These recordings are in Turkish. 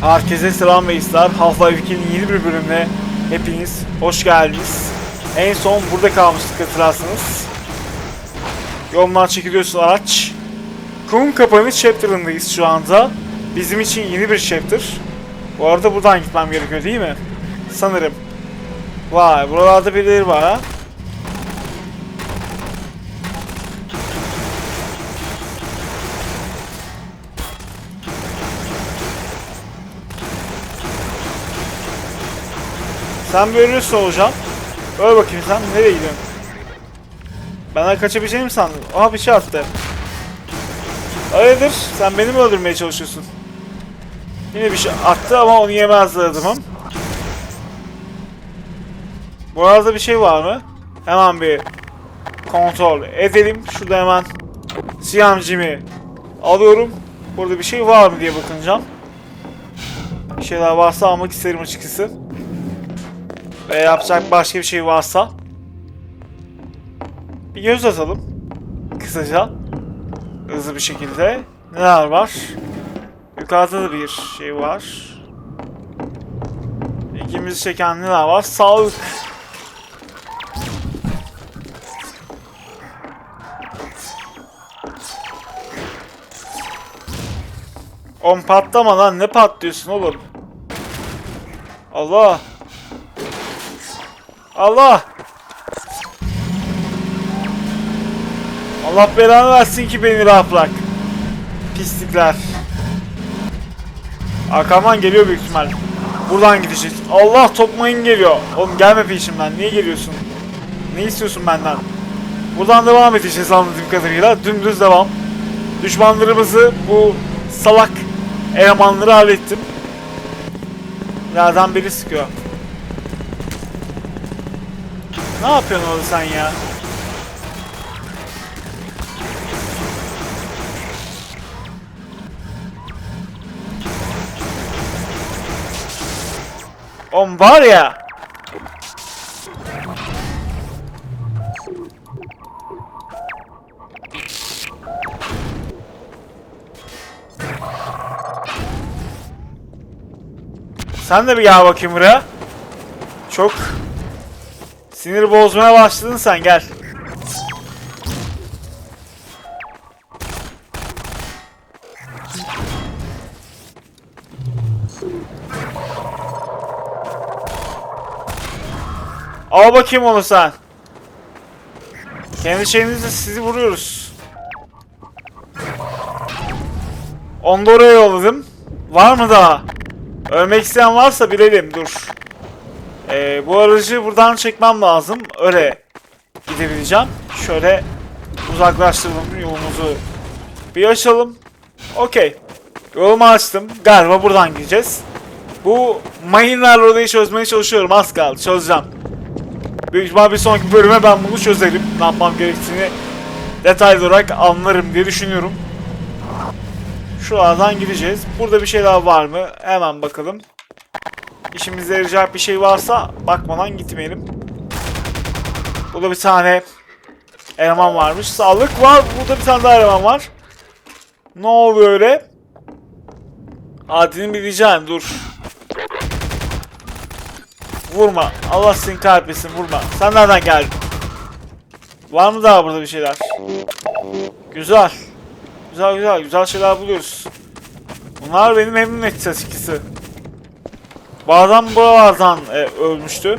Herkese selam ve istar. Half-Life 2'nin yeni bir bölümüne hepiniz hoş geldiniz. En son burada kalmıştık hatırlarsınız. Yoldan çekiliyorsun araç. Kum kapanış chapter'ındayız şu anda. Bizim için yeni bir chapter. Bu arada buradan gitmem gerekiyor değil mi? Sanırım. Vay buralarda birileri var ha. Sen ölürsün hocam. Öl bakayım sen nereye gidiyorsun? Benden kaçabileceğini mi sandın? Aha bir şey attı. Hayırdır? Sen beni mi öldürmeye çalışıyorsun? Yine bir şey attı ama onu yemezdi adamım. Bu arada bir şey var mı? Hemen bir kontrol edelim. Şurada hemen CMG'mi alıyorum. Burada bir şey var mı diye bakınacağım. Bir şeyler varsa almak isterim açıkçası. Ve yapacak başka bir şey varsa bir göz atalım. Kısaca. Hızlı bir şekilde. Neler var? Yukarıda da bir şey var. İkimizi çeken neler var? Sağlık. On patlama lan ne patlıyorsun oğlum? Allah. Allah. Allah belanı versin ki beni rahat. Pislikler. Arkamdan geliyor büyük ihtimal. Buradan gideceğiz. Allah topmayın geliyor. Oğlum gelme peşimden. Niye geliyorsun? Ne istiyorsun benden? Buradan devam edeceğiz anladığım kadarıyla. Dümdüz devam. Düşmanlarımızı bu salak elemanları hallettim. Nereden biri sıkıyor. Ne yapıyorsun orada sen ya? Oğlum var ya. Sen de bir gel bakayım buraya. Çok sinir bozmaya başladın sen gel. Al bakayım onu sen. Kendi şeyinizle sizi vuruyoruz. Onu da oraya yolladım. Var mı daha? Ölmek isteyen varsa bilelim dur. Ee, bu aracı buradan çekmem lazım. Öyle gidebileceğim. Şöyle uzaklaştıralım yolumuzu. Bir açalım. Okey. Yolumu açtım. Galiba buradan gideceğiz. Bu mayınlarla olayı çözmeye çalışıyorum. Az kaldı. Çözeceğim. Büyük ihtimal bir sonraki bölüme ben bunu çözerim. Ne yapmam gerektiğini detaylı olarak anlarım diye düşünüyorum. Şuradan gideceğiz. Burada bir şeyler var mı? Hemen bakalım. İşimize yarayacak bir şey varsa bakmadan gitmeyelim. Burada bir tane eleman varmış. Sağlık var. Burada bir tane daha eleman var. Ne oluyor öyle? Adını bileceğim. Dur. Vurma. Allah seni kahretmesin. Vurma. Sen nereden geldin? Var mı daha burada bir şeyler? Güzel. Güzel güzel. Güzel şeyler buluyoruz. Bunlar beni memnun etti açıkçası. Adam buralardan e, ölmüştü.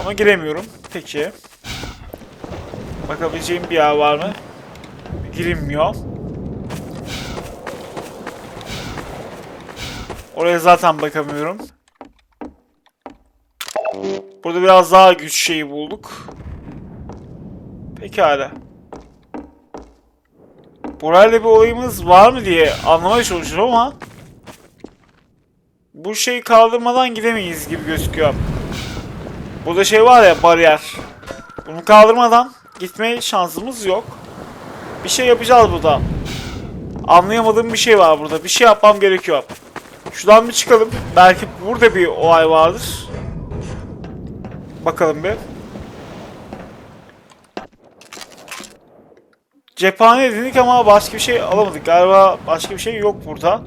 Ama giremiyorum. Peki. Bakabileceğim bir yer var mı? Girilmiyor. Oraya zaten bakamıyorum. Burada biraz daha güç şeyi bulduk. Pekala. Burayla bir olayımız var mı diye anlamaya çalışıyorum ama bu şeyi kaldırmadan gidemeyiz gibi gözüküyor. Burada şey var ya bariyer. Bunu kaldırmadan gitme şansımız yok. Bir şey yapacağız burada. Anlayamadığım bir şey var burada. Bir şey yapmam gerekiyor. Şuradan bir çıkalım. Belki burada bir olay vardır. Bakalım bir. Cephane dedik ama başka bir şey alamadık. Galiba başka bir şey yok burada.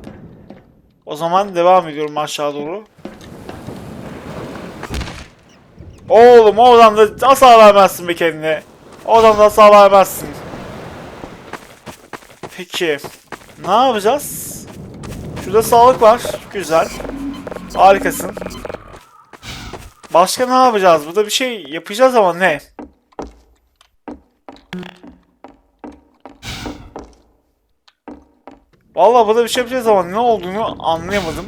O zaman devam ediyorum aşağı doğru. Oğlum oradan da asla vermezsin be kendine. Oradan da asla vermezsin. Peki. Ne yapacağız? Şurada sağlık var. Güzel. Harikasın. Başka ne yapacağız? Burada bir şey yapacağız ama ne? Vallahi burada bir şey yapacağız ama ne olduğunu anlayamadım.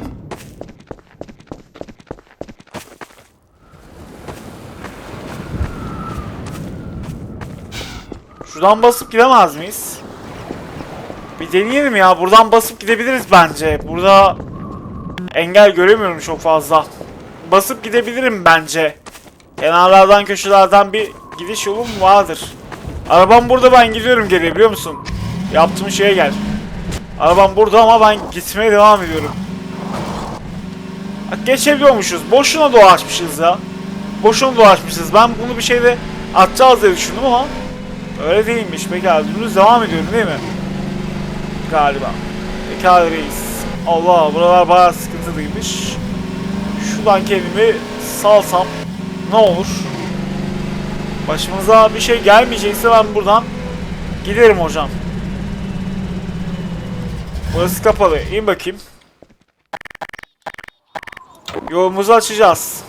Şuradan basıp gidemez miyiz? Bir deneyelim ya. Buradan basıp gidebiliriz bence. Burada engel göremiyorum çok fazla. Basıp gidebilirim bence. Kenarlardan köşelerden bir gidiş yolum vardır. Arabam burada ben gidiyorum geriye biliyor musun? Yaptığım şeye gel. Arabam burada ama ben gitmeye devam ediyorum. Bak geçebiliyormuşuz. Boşuna dolaşmışız ya. Boşuna dolaşmışız. Ben bunu bir şeyde atacağız diye düşündüm ama öyle değilmiş. Pekala dümdüz devam ediyorum değil mi? Galiba. Pekala reis. Allah buralar bayağı sıkıntılıymış. Şuradan kendimi salsam ne olur? Başımıza bir şey gelmeyecekse ben buradan giderim hocam. Burası kapalı. İn bakayım. Yolumuzu açacağız.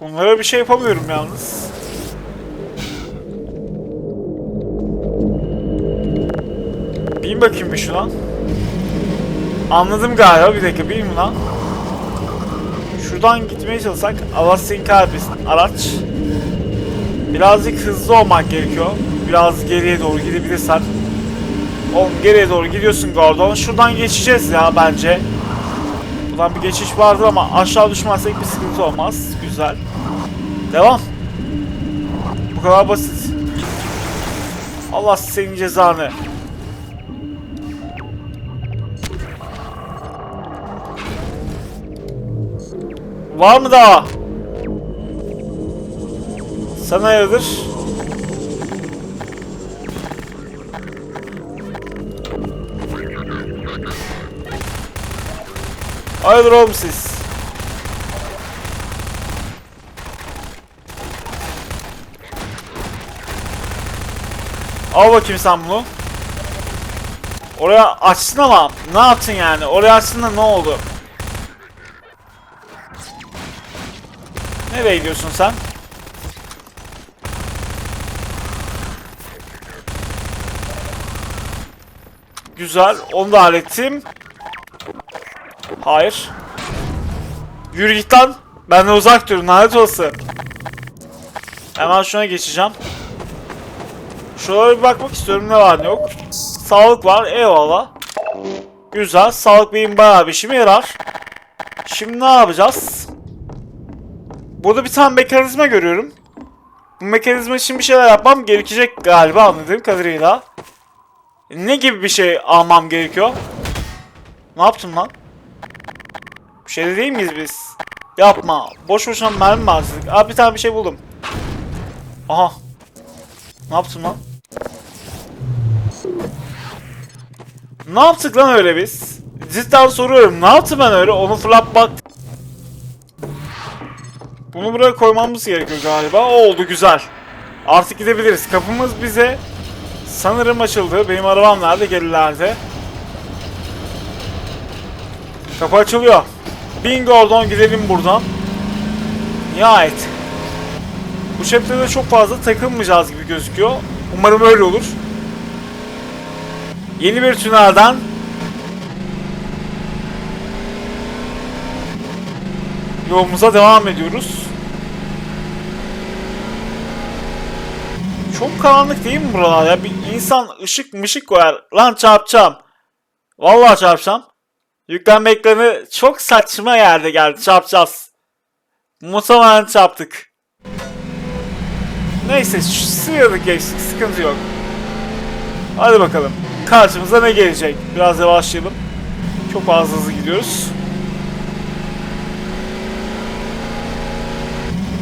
Bunlara bir şey yapamıyorum yalnız. Bin bakayım bir şuna. Anladım galiba. Bir dakika bin lan? Şuradan gitmeye çalışsak Alastin Kalbis araç. Birazcık hızlı olmak gerekiyor. Biraz geriye doğru gidebilirsen. Oğlum geriye doğru gidiyorsun Gordon. Şuradan geçeceğiz ya bence. Buradan bir geçiş vardı ama aşağı düşmezsek bir sıkıntı olmaz. Güzel. Devam. Bu kadar basit. Allah senin cezanı. Var mı daha? Sana hayırdır? Hayırdır oğlum siz? Al bakayım sen bunu. Oraya açtın ama ne yaptın yani? Oraya açtın da ne oldu? Nereye gidiyorsun sen? Güzel. Onu da hallettim. Hayır. Yürü git lan. Benden uzak dur. Lanet olası. Hemen şuna geçeceğim. Şuralara bir bakmak istiyorum. Ne var ne yok. Sağlık var. Eyvallah. Güzel. Sağlık benim bayağı bir işime yarar. Şimdi ne yapacağız? Burada bir tane mekanizma görüyorum. Bu mekanizma için bir şeyler yapmam gerekecek galiba anladığım kadarıyla. Ne gibi bir şey almam gerekiyor? Ne yaptım lan? Bir şey de değil miyiz biz? Yapma. Boş boşuna mermi mi harcadık? Aa bir tane bir şey buldum. Aha. Ne yaptım lan? Ne yaptık lan öyle biz? Cidden soruyorum. Ne yaptım ben öyle? Onu fırlat bak. Bunu buraya koymamız gerekiyor galiba. O oldu güzel. Artık gidebiliriz. Kapımız bize sanırım açıldı. Benim arabam nerede? Gelilerde. Kapı açılıyor. Bin Gordon gidelim buradan. Nihayet. Bu chapter'da çok fazla takılmayacağız gibi gözüküyor. Umarım öyle olur. Yeni bir tünelden yolumuza devam ediyoruz. Çok karanlık değil mi buralar ya? Bir insan ışık mışık koyar. Lan çarpacağım. Vallahi çarpacağım. Yüklenme ekranı çok saçma yerde geldi. Çarpacağız. Muhtemelen çarptık. Neyse sıyırdık geçtik. Sıkıntı yok. Hadi bakalım. Karşımıza ne gelecek? Biraz yavaşlayalım. Çok fazla hızlı gidiyoruz.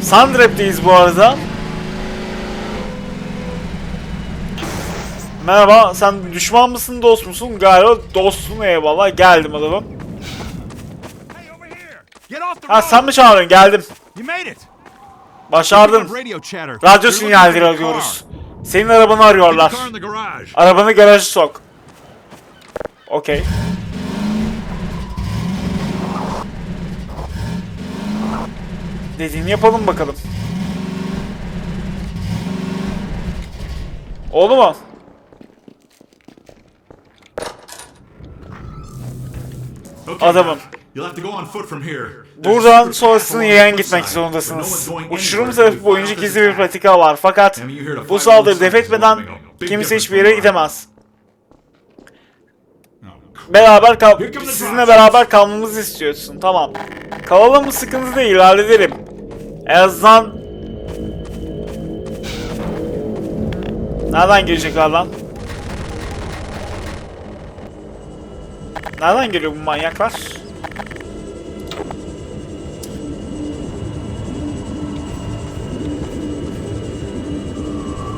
Sandrep'teyiz bu arada. Merhaba, sen düşman mısın, dost musun? Galiba dostsun, eyvallah. Geldim adamım. Ha sen mi çağırdın? Geldim. Chatter. Radyo sinyalleri alıyoruz. Senin arabanı arıyorlar. Arabanı garaja sok. Okey. Dediğini yapalım bakalım. Oldu mu? Here. Buradan sonrasını yayan gitmek zorundasınız. Uçurum tarafı boyunca gizli bir patika var fakat bu saldırı def etmeden kimse hiçbir yere gidemez. Beraber kal sizinle beraber kalmamızı istiyorsun. Tamam. Kalalım mı sıkıntı değil hallederim. En azından Nereden gelecekler lan? Nereden geliyor bu manyaklar?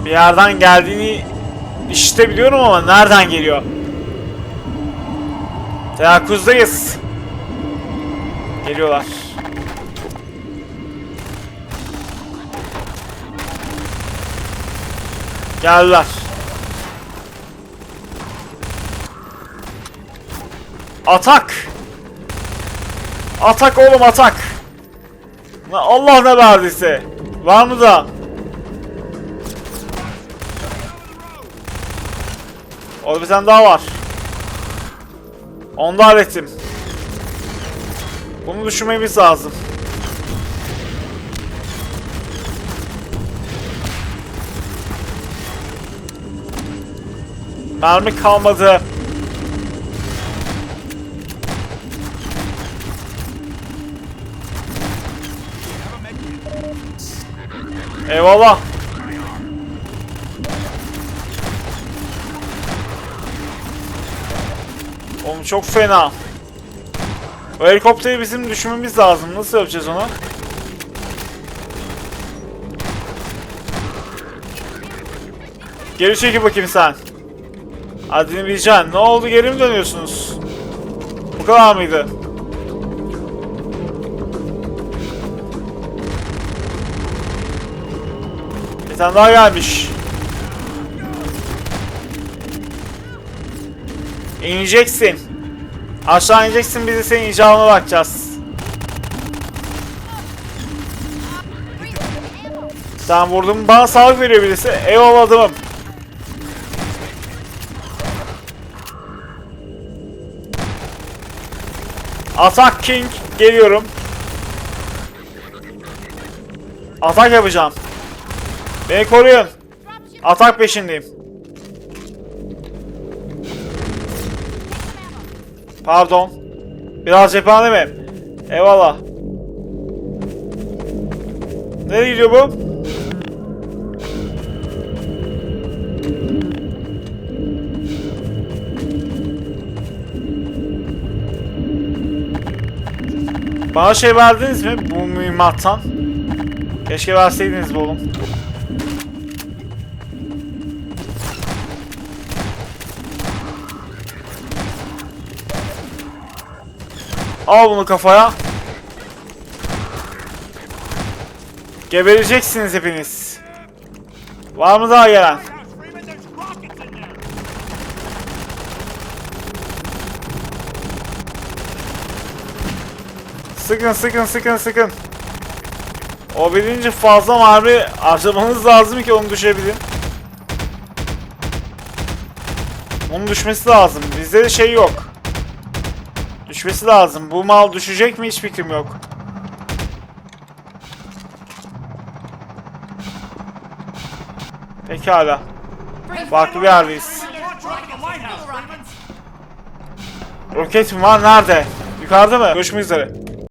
Bir yerden geldiğini işte biliyorum ama nereden geliyor? Teyakkuzdayız. Geliyorlar. Geldiler. Atak. Atak oğlum atak. Allah ne verdiyse. Var mı da? Orada bir tane daha var. Onu da hallettim. Bunu düşünmemiz lazım. Mermi kalmadı. Eyvallah. Oğlum çok fena. O helikopteri bizim düşürmemiz lazım. Nasıl yapacağız onu? Geri çekil bakayım sen. Adını bileceksin. Ne oldu geri mi dönüyorsunuz? Bu kadar mıydı? Bir tane daha gelmiş. İneceksin. Aşağı ineceksin biz de senin icabına bakacağız. Sen vurdun bana sağlık veriyor birisi. Eyvallah adamım. Atak King geliyorum. Atak yapacağım. Beni koruyun. Atak peşindeyim. Pardon. Biraz cephane mi? Eyvallah. Nereye gidiyor bu? Bana şey verdiniz mi bu mühimmattan? Keşke verseydiniz bu oğlum. Al bunu kafaya. Gebereceksiniz hepiniz. Var mı daha gelen? Sıkın sıkın sıkın sıkın. O birinci fazla mermi harcamanız lazım ki onu düşebilin. Onun düşmesi lazım. Bizde de şey yok. Düşmesi lazım. Bu mal düşecek mi hiç fikrim yok. Pekala. Farklı bir yerdeyiz. Roket mi var? Nerede? Yukarıda mı? Görüşmek üzere.